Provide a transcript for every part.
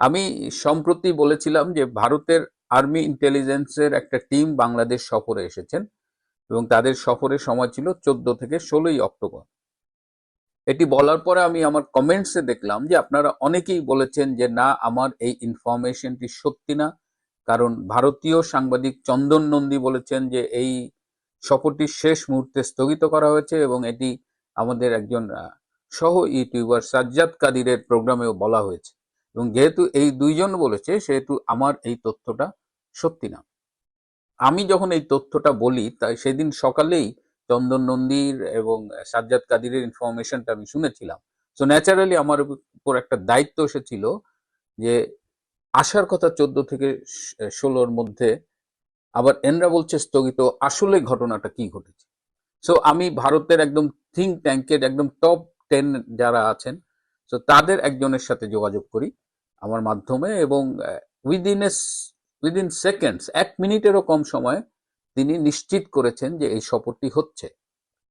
আমি সম্প্রতি বলেছিলাম যে ভারতের আর্মি ইন্টেলিজেন্সের একটা টিম বাংলাদেশ সফরে এসেছেন এবং তাদের সফরের সময় ছিল চোদ্দ থেকে ষোলোই অক্টোবর। এটি বলার পরে আমি আমার কমেন্টসে দেখলাম যে আপনারা অনেকেই বলেছেন যে না, আমার এই ইনফরমেশনটি সত্যি না। কারণ ভারতীয় সাংবাদিক চন্দন নন্দী বলেছেন যে এই সফরটি শেষ মুহূর্তে স্থগিত করা হয়েছে এবং এটি আমাদের একজন সহ ইউটিউবার সাজ্জাদ কাদিরের প্রোগ্রামেও বলা হয়েছে। এবং যেহেতু এই দুইজন বলেছে, সেহেতু আমার এই তথ্যটা সত্যি না। আমি যখন এই তথ্যটা বলি, তাই সেদিন সকালেই চন্দন নন্দীর এবং সাজ্জাদ কাদিরের ইনফরমেশনটা আমি শুনেছিলাম। সো ন্যাচারালি আমার উপর একটা দায়িত্ব এসেছিল যে, আসার কথা চোদ্দ থেকে ষোলোর মধ্যে আবার এনরা বলছে স্থগিত, আসলে ঘটনাটা কি ঘটেছে। সো আমি ভারতের একদম থিঙ্ক ট্যাঙ্কের একদম টপ টেন যারা আছেন তো তাদের একজনের সাথে যোগাযোগ করি আমার মাধ্যমে এবং উইদিন এ উইদিন সেকেন্ডস এক মিনিটেরও কম সময়ে তিনি নিশ্চিত করেছেন যে এই সফরটি হচ্ছে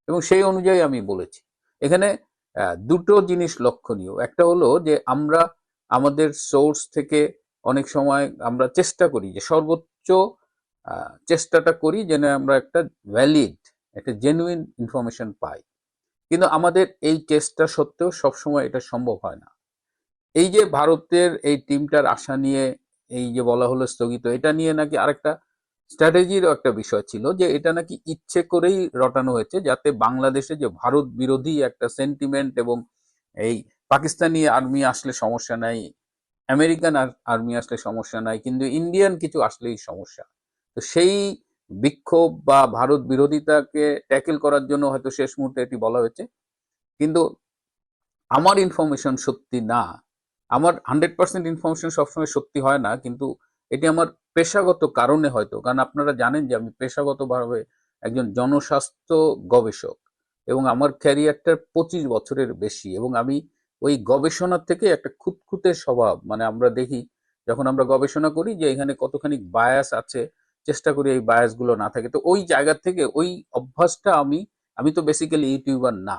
এবং সেই অনুযায়ী আমি বলেছি। এখানে দুটো জিনিস লক্ষণীয়। একটা হলো যে আমরা, আমাদের সোর্স থেকে অনেক সময় আমরা চেষ্টা করি যে সর্বোচ্চ চেষ্টাটা করি যেন আমরা একটা ভ্যালিড একটা জেনুইন ইনফরমেশন পাই। কিন্তু আমাদের এই চেষ্টা সত্ত্বেও সবসময় এটা সম্ভব হয় না। এই যে ভারতের এই টিমটার আশা নিয়ে এই যে বলা হলো স্থগিত, এটা নিয়ে নাকি আরেকটা স্ট্র্যাটেজিরও একটা বিষয় ছিল যে এটা নাকি ইচ্ছে করেই রটানো হয়েছে যাতে বাংলাদেশে যে ভারত বিরোধী একটা সেন্টিমেন্ট এবং এই পাকিস্তানি আর্মি আসলে সমস্যা নাই, আমেরিকান আর্মি আসলে সমস্যা নাই, কিন্তু ইন্ডিয়ান কিছু আসলেই সমস্যা। তো সেই বিক্ষোভ বা ভারত বিরোধিতাকে ট্যাকেল করার জন্য হয়তো শেষ মুহূর্তে এটি বলা হয়েছে। কিন্তু আমার ইনফরমেশন সত্যি না। আমার হান্ড্রেড পার্সেন্ট ইনফরমেশন সবসময় সত্যি হয় না, কিন্তু এটি আমার পেশাগত কারণে হয়তো। কারণ আপনারা জানেন যে আমি পেশাগতভাবে একজন জনস্বাস্থ্য গবেষক এবং আমার ক্যারিয়ারটা পঁচিশ বছরের বেশি এবং আমি ওই গবেষণার থেকে একটা খুঁতখুঁতে স্বভাব মানে আমরা দেখি, যখন আমরা গবেষণা করি যে এখানে কতখানি বায়াস আছে চেষ্টা করি এই বায়াসগুলো না থাকে। তো ওই জায়গা থেকে ওই অভ্যাসটা আমি আমি তো বেসিক্যালি ইউটিউবার না।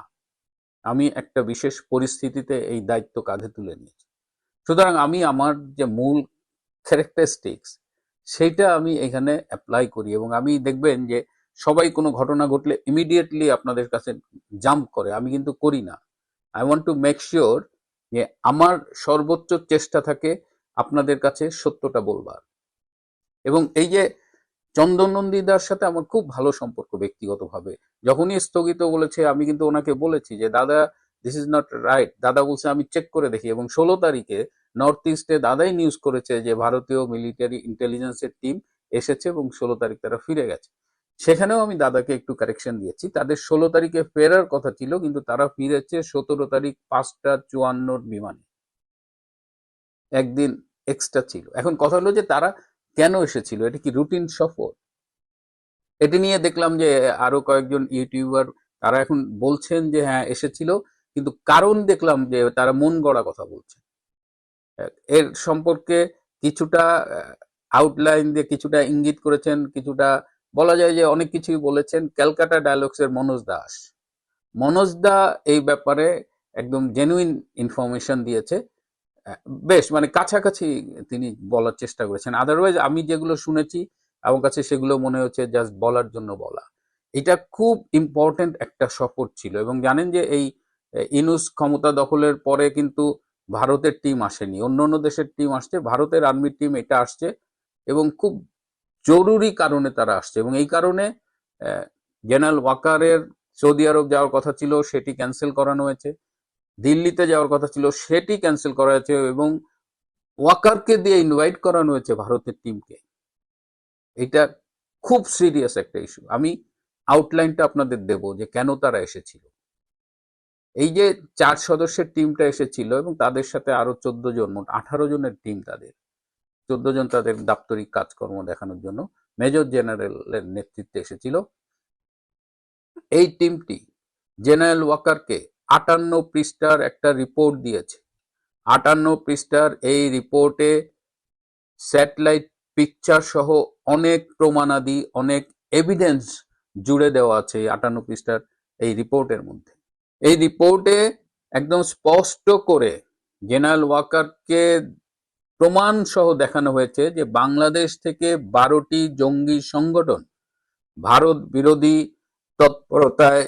আমি একটা বিশেষ পরিস্থিতিতে এই দায়িত্ব কাঁধে তুলে নিয়েছি। সুতরাং আমি আমার যে মূল ক্যারেক্টারিস্টিক্স সেইটা আমি এখানে অ্যাপ্লাই করি এবং আমি দেখবেন যে সবাই কোনো ঘটনা ঘটলে ইমিডিয়েটলি আপনাদের কাছে জাম্প করে। আমি কিন্তু করি না। I want to make sure যে আমার সর্বোচ্চ চেষ্টা থাকে আপনাদের কাছে সত্যটা বলবার। এবং এই যে চন্দন নন্দীদার সাথে আমার খুব ভালো সম্পর্ক ব্যক্তিগতভাবে। যখনই স্থগিত বলেছে, আমি কিন্তু ওনাকে বলেছি যে, দাদা দিস ইজ নট রাইট দাদা বলছে, আমি চেক করে দেখি। এবং ষোলো তারিখে নর্থ ইস্টে দাদাই নিউজ করেছে যে, ভারতীয় মিলিটারি ইন্টেলিজেন্সের টিম এসেছে এবং ষোলো তারিখ তারা ফিরে গেছে। সেখানেও আমি দাদাকে একটু কারেকশন দিয়েছি। তাদের ষোলো তারিখে ফেরার কথা ছিল, কিন্তু তারা ফিরেছে সতেরো তারিখ পাঁচটা চুয়ান্নর বিমানে। একদিন এক্সট্রা ছিল। এখন কথা হলো যে, তারা কেন এসেছিল? এটা কি রুটিন সফর? এটি নিয়ে দেখলাম যে আরও কয়েকজন ইউটিউবার তারা এখন বলছেন যে হ্যাঁ এসেছিল, কিন্তু কারণ দেখলাম যে তারা মন গড়া কথা বলছে। এর সম্পর্কে কিছুটা আউটলাইন দিয়ে কিছুটা ইঙ্গিত করেছেন, কিছুটা বলা যায় যে অনেক কিছুই বলেছেন। ক্যালকাটা ডায়ালগস এর মনোজ দাস। মনোজ দা এই ব্যাপারে একদম জেনুইন ইনফরমেশন দিয়েছে। বেশ মানে কাছাকাছি তিনি বলার চেষ্টা করেছেন। আদারওয়াইজ আমি যেগুলো শুনেছি আমার কাছে সেগুলো মনে হচ্ছে জাস্ট বলার জন্য বলা। এটা খুব ইম্পর্টেন্ট একটা সফর ছিল এবং জানেন যে এই ইনুস ক্ষমতা দখলের পরে কিন্তু ভারতের টিম আসেনি। অন্য অন্য দেশের টিম আসছে, ভারতের আর্মি টিম এটা আসছে এবং খুব জরুরি কারণে তারা আসছে এবং এই কারণে জেনারেল ওয়াকারের সৌদি আরব যাওয়ার কথা ছিল, সেটি ক্যান্সেল করানো হয়েছে। দিল্লিতে যাওয়ার কথা ছিল, সেটি ক্যান্সেল করা হয়েছে এবং ওয়াকারকে দিয়ে ইনভাইট করানো হয়েছে ভারতের টিমকে এটা খুব সিরিয়াস একটা ইস্যু আমি আউটলাইনটা আপনাদের দেব যে কেন তারা এসেছিল। এই যে চার সদস্যের টিমটা এসেছিল এবং তাদের সাথে আরও চোদ্দ জন মোট আঠারো জনের টিম তাদের। চোদ্দ জন তাদের দাপ্তরিক কাজকর্ম দেখানোর জন্য মেজর জেনারেলের নেতৃত্বে এসেছিল। এই টিমটি জেনারেল ওয়াকারকে আটান্ন পৃষ্ঠার একটা রিপোর্ট দিয়েছে। আটান্ন পৃষ্ঠার এই রিপোর্টে স্যাটেলাইট পিকচার সহ অনেক প্রমাণাদি, অনেক এভিডেন্স জুড়ে দেওয়া আছে এই আটান্ন পৃষ্ঠার এই রিপোর্টের মধ্যে। এই রিপোর্টে একদম স্পষ্ট করে জেনারেল ওয়াকারকে প্রমাণ সহ দেখানো হয়েছে যে বাংলাদেশ থেকে বারোটি জঙ্গি সংগঠন ভারত বিরোধী তৎপরতায়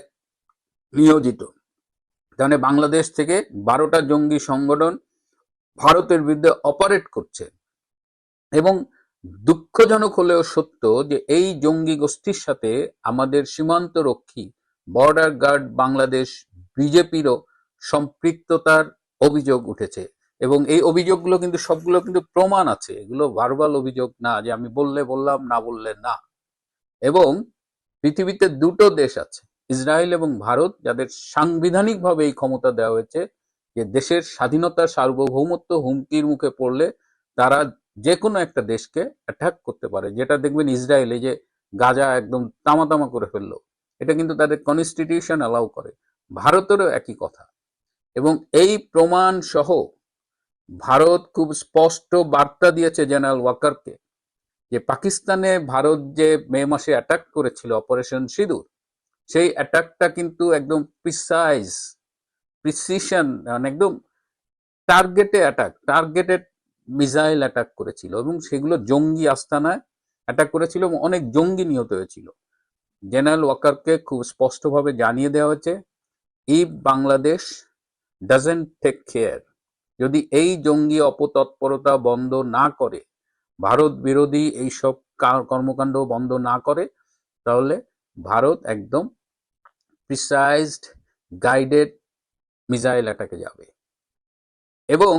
নিয়োজিত। মানে বাংলাদেশ থেকে বারোটা জঙ্গি সংগঠন ভারতের বিরুদ্ধে অপারেট করছে। এবং দুঃখজনক হলেও সত্য যে এই জঙ্গি গোষ্ঠীর সাথে আমাদের সীমান্ত রক্ষী বর্ডার গার্ড বাংলাদেশ বিজেপিরও সম্পৃক্ততার অভিযোগ উঠেছে। এবং এই অভিযোগগুলো কিন্তু সবগুলো কিন্তু প্রমাণ আছে। এগুলো ভার্বাল অভিযোগ না যে আমি বললে বললাম, না বললে না। এবং পৃথিবীতে দুটো দেশ আছে। ইসরায়েল এবং ভারত যাদের সাংবিধানিকভাবে এই ক্ষমতা দেওয়া হয়েছে, যে দেশের স্বাধীনতা সার্বভৌমত্ব হুমকির মুখে পড়লে তারা যে কোনো একটা দেশকে অ্যাটাক করতে পারে। যেটা দেখবেন ইসরায়েলে যে গাজা একদম তামা তামা করে ফেলল, এটা কিন্তু তাদের কনস্টিটিউশন অ্যালাউ করে। ভারতেরও একই কথা। এবং এই প্রমাণ সহ ভারত খুব স্পষ্ট বার্তা দিয়েছে জেনারেল ওয়াকারকে যে পাকিস্তানে ভারত যে মে মাসে অ্যাটাক করেছিল অপারেশন সিঁদুর সেই অ্যাটাকটা কিন্তু একদম প্রিসাইজ প্রিসিশন মানে একদম টার্গেটে অ্যাটাক টার্গেটেড মিসাইল অ্যাটাক করেছিল এবং সেগুলো জঙ্গি আস্তানায় অ্যাটাক করেছিল এবং অনেক জঙ্গি নিহত হয়েছিল। জেনারেল ওয়াকারকে খুব স্পষ্টভাবে জানিয়ে দেওয়া হয়েছে if Bangladesh doesn't take care যদি এই জঙ্গি অপতৎপরতা বন্ধ না করে, ভারত বিরোধী এইসব কর্মকাণ্ড বন্ধ না করে, তাহলে ভারত একদম প্রিসাইজড গাইডেড মিসাইল অ্যাটাকে যাবে। এবং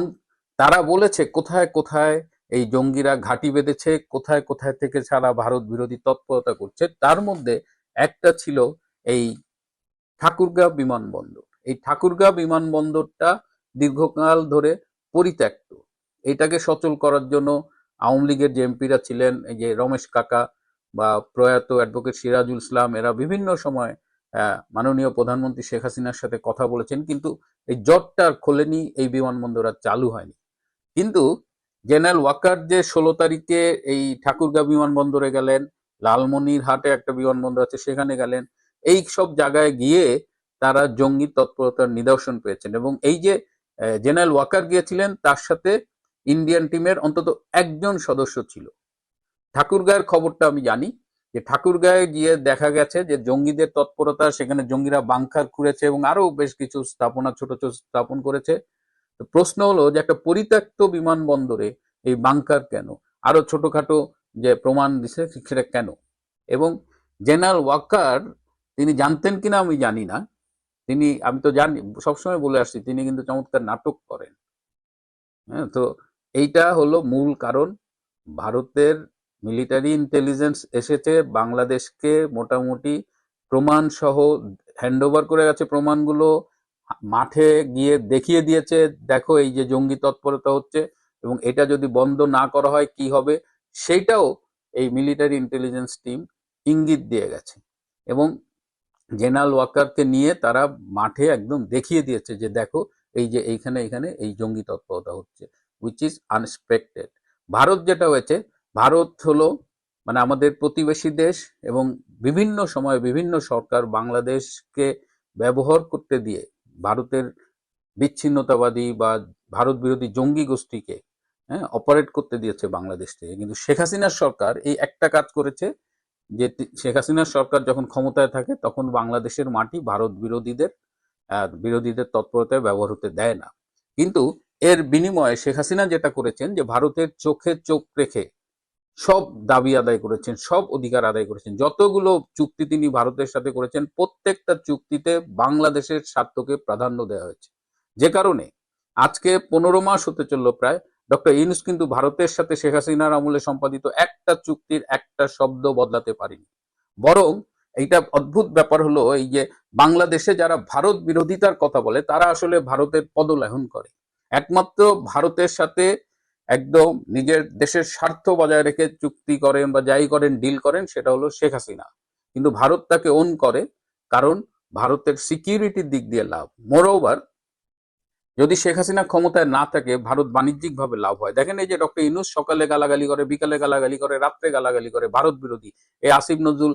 তারা বলেছে, কোথায় কোথায় এই জঙ্গিরা ঘাঁটি বেঁধেছে, কোথায় কোথায় থেকে সারা ভারত বিরোধী তৎপরতা করছে, তার মধ্যে একটা ছিল এই ঠাকুরগাঁও বিমানবন্দর। এই ঠাকুরগাঁও বিমানবন্দরটা দীর্ঘকাল ধরে পরিত্যক্ত। এটাকে সচল করার জন্য আওয়ামী লীগের যে এমপিরা ছিলেন, এই যে রমেশ কাকা বা প্রয়াত অ্যাডভোকেট সিরাজুল ইসলাম, এরা বিভিন্ন সময় মাননীয় প্রধানমন্ত্রী শেখ হাসিনার সাথে কথা বলেছেন, কিন্তু এই জটটা খোলেনি, এই বিমানবন্দর আর চালু হয়নি। কিন্তু জেনারেল ওয়াকার যে ষোলো তারিখে এই ঠাকুরগাঁও বিমানবন্দরে গেলেন লালমনির হাটে একটা বিমানবন্দর আছে, সেখানে গেলেন, এই সব জায়গায় গিয়ে তারা জঙ্গি তৎপরতার নিদর্শন পেয়েছেন এবং এই যে জেনারেল ওয়াকার গিয়েছিলেন, তার সাথে ইন্ডিয়ান টিমের অন্তত একজন সদস্য ছিল। ঠাকুরগাঁয়ের খবরটা আমি জানি যে ঠাকুরগাঁয়ে গিয়ে দেখা গেছে যে জঙ্গিদের তৎপরতা, সেখানে জঙ্গিরা বাংকার খুঁড়েছে এবং আরও বেশ কিছু স্থাপনা, ছোট ছোট স্থাপন করেছে। প্রশ্ন হলো যে একটা পরিত্যক্ত বিমানবন্দরে এই বাংকার কেন? আরও ছোটখাটো যে প্রমাণ দিছে সেটা কেন? এবং জেনারেল ওয়াকার, তিনি জানতেন কিনা আমি জানি না। তিনি, আমি তো জানি, সবসময় বলে আসছি, তিনি কিন্তু চমৎকার নাটক করেন। হ্যাঁ তো এইটা হলো মূল কারণ। ভারতের মিলিটারি ইন্টেলিজেন্স এসেছে, বাংলাদেশকে মোটামুটি প্রমাণ সহ হ্যান্ডওভার করে গেছে প্রমাণগুলো, মাঠে গিয়ে দেখিয়ে দিয়েছে, দেখো এই যে জঙ্গি তৎপরতা হচ্ছে এবং এটা যদি বন্ধ না করা হয় কি হবে? সেইটাও এই মিলিটারি ইন্টেলিজেন্স টিম ইঙ্গিত দিয়ে গেছে এবং জেনারেল ওয়াকারকে নিয়ে তারা মাঠে একদম দেখিয়ে দিয়েছে যে দেখো এই যে এইখানে এইখানে এই জঙ্গি তৎপরতা হচ্ছে উইচ ইজ আনএক্সপেক্টেড ভারত যেটা হয়েছে ভারত হলো মানে আমাদের প্রতিবেশী দেশ এবং বিভিন্ন সময়ে বিভিন্ন সরকার বাংলাদেশকে ব্যবহার করতে দিয়ে ভারতের বিচ্ছিন্নতাবাদী বা ভারত বিরোধী জঙ্গি গোষ্ঠীকে হ্যাঁ অপারেট করতে দিয়েছে বাংলাদেশ থেকে। কিন্তু শেখ হাসিনার সরকার এই একটা কাজ করেছে, যে শেখ হাসিনার সরকার যখন ক্ষমতায় থাকে তখন বাংলাদেশের মাটি ভারত বিরোধীদের বিরোধীদের তৎপরতায় ব্যবহার হতে দেয় না। কিন্তু এর বিনিময়ে শেখ হাসিনা যেটা করেছেন, যে ভারতের চোখে চোখ রেখে সব দাবি আদায় করেছেন, সব অধিকার আদায় করেছেন। যতগুলো চুক্তি তিনি ভারতের সাথে করেছেন, প্রত্যেকটা চুক্তিতে বাংলাদেশের স্বার্থকে প্রাধান্য দেওয়া হয়েছে। যে কারণে আজকে পনেরো মাস হতে চলল প্রায়। ডক্টর ইউনুস কিন্তু ভারতের সাথে শেখ হাসিনার আমলে সম্পাদিত একটা চুক্তির একটা শব্দ বদলাতে পারেনি। বরং এইটা অদ্ভুত ব্যাপার হলো এই যে বাংলাদেশে যারা ভারত বিরোধিতার কথা বলে, তারা আসলে ভারতের পদলাহন করে। একমাত্র ভারতের সাথে একদম নিজের দেশের স্বার্থ বজায় রেখে চুক্তি করেন বা যাই করেন ডিল করেন, সেটা হলো শেখ হাসিনা। কিন্তু ভারত তাকে ওন করে, কারণ ভারতের সিকিউরিটির দিক দিয়ে লাভ। মোরওভার যদি শেখ হাসিনা ক্ষমতায় না থাকে, ভারত বাণিজ্যিকভাবে লাভ হয়। দেখেন এই যে ডক্টর ইনুস সকালে গালাগালি করে, বিকালে গালাগালি করে, রাত্রে গালাগালি করে, ভারত বিরোধী। এই আসিফ নজরুল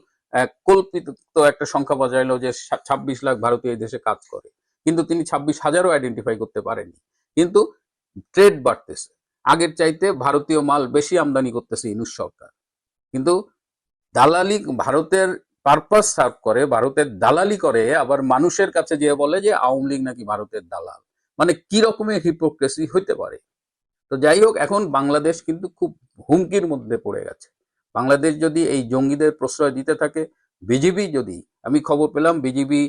কল্পিত একটা সংখ্যা বাজাইলো যে ছাব্বিশ লাখ ভারতীয় এই দেশে কাজ করে। কিন্তু তিনি ছাব্বিশ হাজারও আইডেন্টিফাই করতে পারেননি। কিন্তু ট্রেড বাড়তেছে। আগের চাইতে ভারতীয় মাল বেশি আমদানি করতেছে ইনুস সরকার। কিন্তু দালালি ভারতের পারপাস সার্ভ করে, ভারতের দালালি করে, আবার মানুষের কাছে যে বলে যে আওয়ামী লীগ নাকি ভারতের দালাল। মানে কি রকমের হিপোক্রেসি হইতে পারে? তো যাই হোক, এখন বাংলাদেশ কিন্তু খুব হুমকির মধ্যে পড়ে গেছে। বাংলাদেশ যদি এই জঙ্গিদের প্রশ্রয় দিতে থাকে, বিজিবি যদি, আমি খবর পেলাম বিজিবি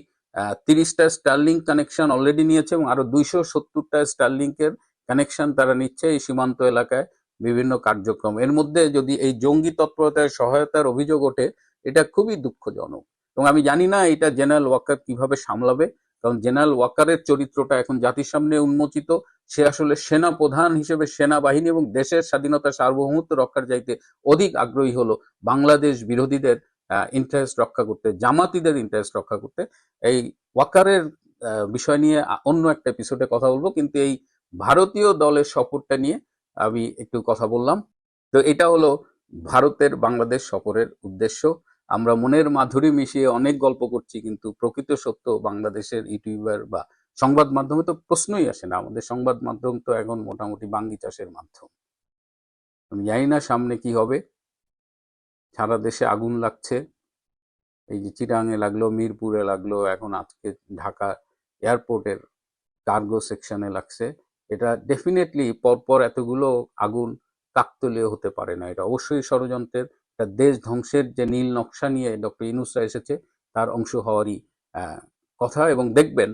তিরিশটা স্টারলিং কানেকশন অলরেডি নিয়েছে এবং আরও দুইশো সত্তরটা স্টারলিংকের কানেকশন তারা নিচ্ছে এই সীমান্ত এলাকায় বিভিন্ন কার্যক্রম। এর মধ্যে যদি এই জঙ্গি তৎপরতায় সহায়তার অভিযোগ ওঠে, এটা খুবই দুঃখজনক। এবং আমি জানি না এটা জেনারেল ওয়াকার কীভাবে সামলাবে, কারণ জেনারেল ওয়াকারের চরিত্রটা এখন জাতির সামনে উন্মোচিত। সে আসলে সেনা প্রধান হিসেবে সেনাবাহিনী এবং দেশের স্বাধীনতা সার্বভৌমত্ব রক্ষার চাইতে অধিক আগ্রহী হলো বাংলাদেশ বিরোধীদের ইন্টারেস্ট রক্ষা করতে, জামাতিদের ইন্টারেস্ট রক্ষা করতে। এই ওয়াকারের বিষয় নিয়ে অন্য একটা এপিসোডে কথা বলব। কিন্তু এই ভারতীয় দলের সফরটা নিয়ে আমি একটু কথা বললাম। তো এটা হলো ভারতের বাংলাদেশ সফরের উদ্দেশ্য। আমরা মনের মাধুরী মিশিয়ে অনেক গল্প করছি, কিন্তু প্রকৃত সত্য বাংলাদেশের ইউটিউবার বা সংবাদ মাধ্যমে তো প্রশ্নই আসে না। আমাদের সংবাদ মাধ্যম তো এখন মোটামুটি বাঙ্গি চাষের মাধ্যম। আমি জানি না সামনে কি হবে। সারা দেশে আগুন লাগছে। এই যে চিরাঙে লাগল, মিরপুরে লাগল, এখন আজকে ঢাকা এয়ারপোর্টের কার্গো সেকশনে লাগছে। এটা ডেফিনেটলি পরপর এতগুলো আগুন কাকতলীয় হতে পারে না। এটা অবশ্যই ষড়যন্ত্রের দেশ ধ্বংসের যে নীল নকশা নিয়ে ডক্টর ইনুসরা এসেছে, তার অংশ হওয়ারই কথা। এবং দেখবেন,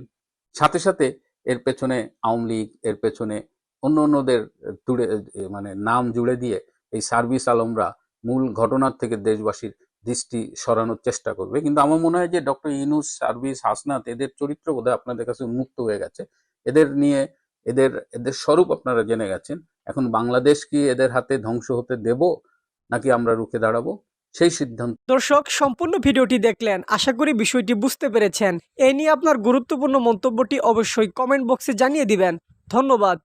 সাথে সাথে এর পেছনে আওয়ামী লীগ, এর পেছনে অন্য অন্যদের তুড়ে মানে নাম জুড়ে দিয়ে এই সার্ভিস আলমরা মূল ঘটনার থেকে দেশবাসীর দৃষ্টি সরানোর চেষ্টা করবে। কিন্তু আমার মনে হয় যে ডক্টর ইনুস সার্ভিস হাসনাত এদের চরিত্র বোধহয় আপনাদের কাছে মুক্ত হয়ে গেছে। এদের নিয়ে এদের এদের স্বরূপ আপনারা জেনে গেছেন। এখন বাংলাদেশ কি এদের হাতে ধ্বংস হতে দেব, নাকি আমরা রুখে দাঁড়াবো? সেই সিদ্ধান্ত দর্শক, সম্পূর্ণ ভিডিওটি দেখলেন। আশা করি বিষয়টি বুঝতে পেরেছেন। এ নিয়ে আপনার গুরুত্বপূর্ণ মন্তব্যটি অবশ্যই কমেন্ট বক্সে জানিয়ে দিবেন। ধন্যবাদ।